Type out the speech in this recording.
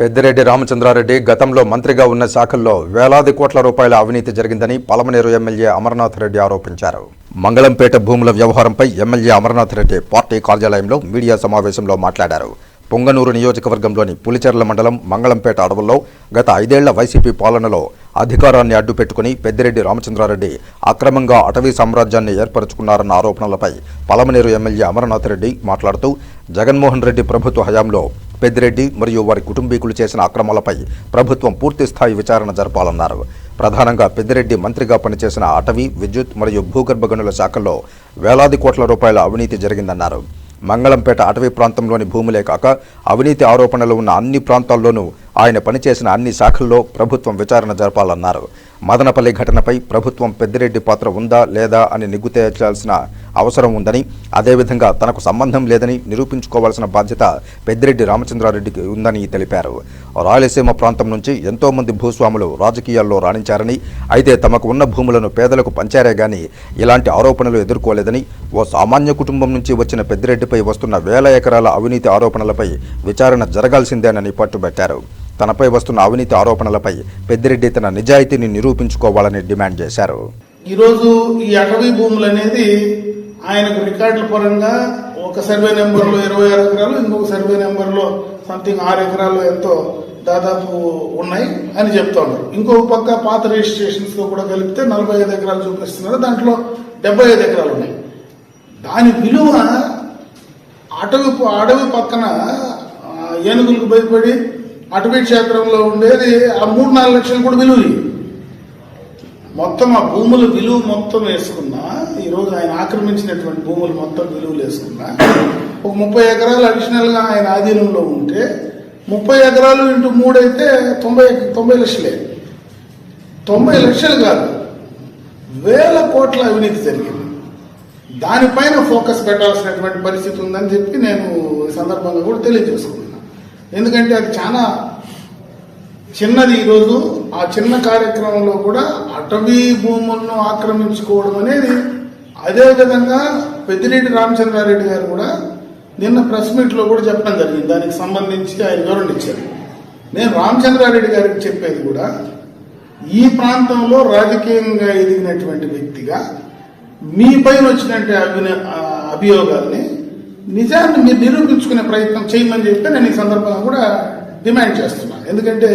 పెద్దిరెడ్డి రామచంద్రారెడ్డి గతంలో మంత్రిగా ఉన్న శాఖల్లో వేలాది కోట్ల రూపాయల అవినీతి జరిగిందని పలమనేరు ఎమ్మెల్యే అమర్నాథ్ రెడ్డి ఆరోపించారు. మంగళంపేట భూముల వ్యవహారంపై ఎమ్మెల్యే అమర్నాథ్ రెడ్డి పార్టీ కార్యాలయంలో మీడియా సమావేశంలో మాట్లాడారు. పొంగనూరు నియోజకవర్గంలోని పులిచెర్ల మండలం మంగళంపేట అడవుల్లో గత ఐదేళ్ళ వైసీపీ పాలనలో అధికారాన్ని అడ్డుపెట్టుకుని పెద్దిరెడ్డి రామచంద్రారెడ్డి అక్రమంగా అటవీ సామ్రాజ్యాన్ని ఏర్పరచుకున్నారన్న ఆరోపణలపై పలమనేరు ఎమ్మెల్యే అమర్నాథ్ రెడ్డి మాట్లాడుతూ జగన్మోహన్ రెడ్డి ప్రభుత్వ హయాంలో పెద్దిరెడ్డి మరియు వారి కుటుంబీకులు చేసిన అక్రమాలపై ప్రభుత్వం పూర్తి స్థాయి విచారణ జరపాలన్నారు. ప్రధానంగా పెద్దిరెడ్డి మంత్రిగా పనిచేసిన అటవీ విద్యుత్ మరియు భూగర్భ గనుల శాఖల్లో వేలాది కోట్ల రూపాయల అవినీతి జరిగిందన్నారు. మంగళంపేట అటవీ ప్రాంతంలోని భూములే కాక అవినీతి ఆరోపణలు ఉన్న అన్ని ప్రాంతాల్లోనూ ఆయన పనిచేసిన అన్ని శాఖల్లో ప్రభుత్వం విచారణ జరపాలన్నారు. మదనపల్లి ఘటనపై ప్రభుత్వం పెద్దిరెడ్డి పాత్ర ఉందా లేదా అని నిగ్గు తేల్చాల్సిన అవసరం ఉందని అదేవిధంగా తనకు సంబంధం లేదని నిరూపించుకోవాల్సిన బాధ్యత పెద్దిరెడ్డి రామచంద్రారెడ్డికి ఉందని తెలిపారు. రాయలసీమ ప్రాంతం నుంచి ఎంతో మంది భూస్వాములు రాజకీయాల్లో రాణించారని అయితే తమకు ఉన్న భూములను పేదలకు పంచారే గాని ఇలాంటి ఆరోపణలు ఎదుర్కోలేదని ఓ సామాన్య కుటుంబం నుంచి వచ్చిన పెద్దిరెడ్డిపై వస్తున్న వేల ఎకరాల అవినీతి ఆరోపణలపై విచారణ జరగాల్సిందేనని పట్టుబట్టారు. తనపై వస్తున్న అవినీతి ఆరోపణలపై పెద్దిరెడ్డి తన నిజాయితీని నిరూపించుకోవాలని డిమాండ్ చేశారు. ఈరోజు ఈ అటవీ భూములు అనేది ఆయనకు రికార్డుల పరంగా ఒక సర్వే నెంబర్లో ఇరవై ఆరు ఎకరాలు ఇంకొక సర్వే నెంబర్లో సంథింగ్ ఆరు ఎకరాలు ఎంతో దాదాపు ఉన్నాయి అని చెప్తా ఉన్నారు ఇంకొక పక్క పాత రిజిస్ట్రేషన్స్తో కూడా కలిపితే నలభై ఐదు ఎకరాలు చూపిస్తున్నారు. దాంట్లో డెబ్బై ఐదు ఎకరాలు ఉన్నాయి. దాని విలువ అటవి అడవి పక్కన ఏనుగులకు భయపడి అటవీ క్షేత్రంలో ఉండేది ఆ మూడు నాలుగు లక్షలు కూడా విలువ మొత్తం ఆ భూముల విలువ మొత్తం వేసుకున్నా ఈరోజు ఆయన ఆక్రమించినటువంటి భూములు మొత్తం విలువలు వేసుకున్నా ఒక ముప్పై ఎకరాలు అడిషనల్గా ఆయన ఆధీనంలో ఉంటే ముప్పై ఎకరాలు ఇంటూ మూడు అయితే తొంభై తొంభై లక్షలే. తొంభై లక్షలు కాదు వేల కోట్ల అవినీతి జరిగింది. దానిపైన ఫోకస్ పెట్టాల్సినటువంటి పరిస్థితి ఉందని చెప్పి నేను ఈ సందర్భంగా కూడా తెలియజేసుకున్నాను ఎందుకంటే అది చాలా చిన్నది ఈరోజు ఆ చిన్న కార్యక్రమంలో కూడా అటవీ భూములను ఆక్రమించుకోవడం అనేది అదే విధంగా పెద్దిరెడ్డి రామచంద్రారెడ్డి గారు కూడా నిన్న ప్రెస్ మీట్లో కూడా చెప్పడం జరిగింది. దానికి సంబంధించి ఆయన వివరణ ఇచ్చారు. నేను రామచంద్రారెడ్డి గారికి చెప్పేది కూడా ఈ ప్రాంతంలో రాజకీయంగా ఎదిగినటువంటి వ్యక్తిగా మీ పైన వచ్చినట్టు అభిన అభియోగాల్ని నిజాన్ని మీరు నిరూపించుకునే ప్రయత్నం చేయమని చెప్తే నేను ఈ సందర్భంగా కూడా డిమాండ్ చేస్తున్నాను ఎందుకంటే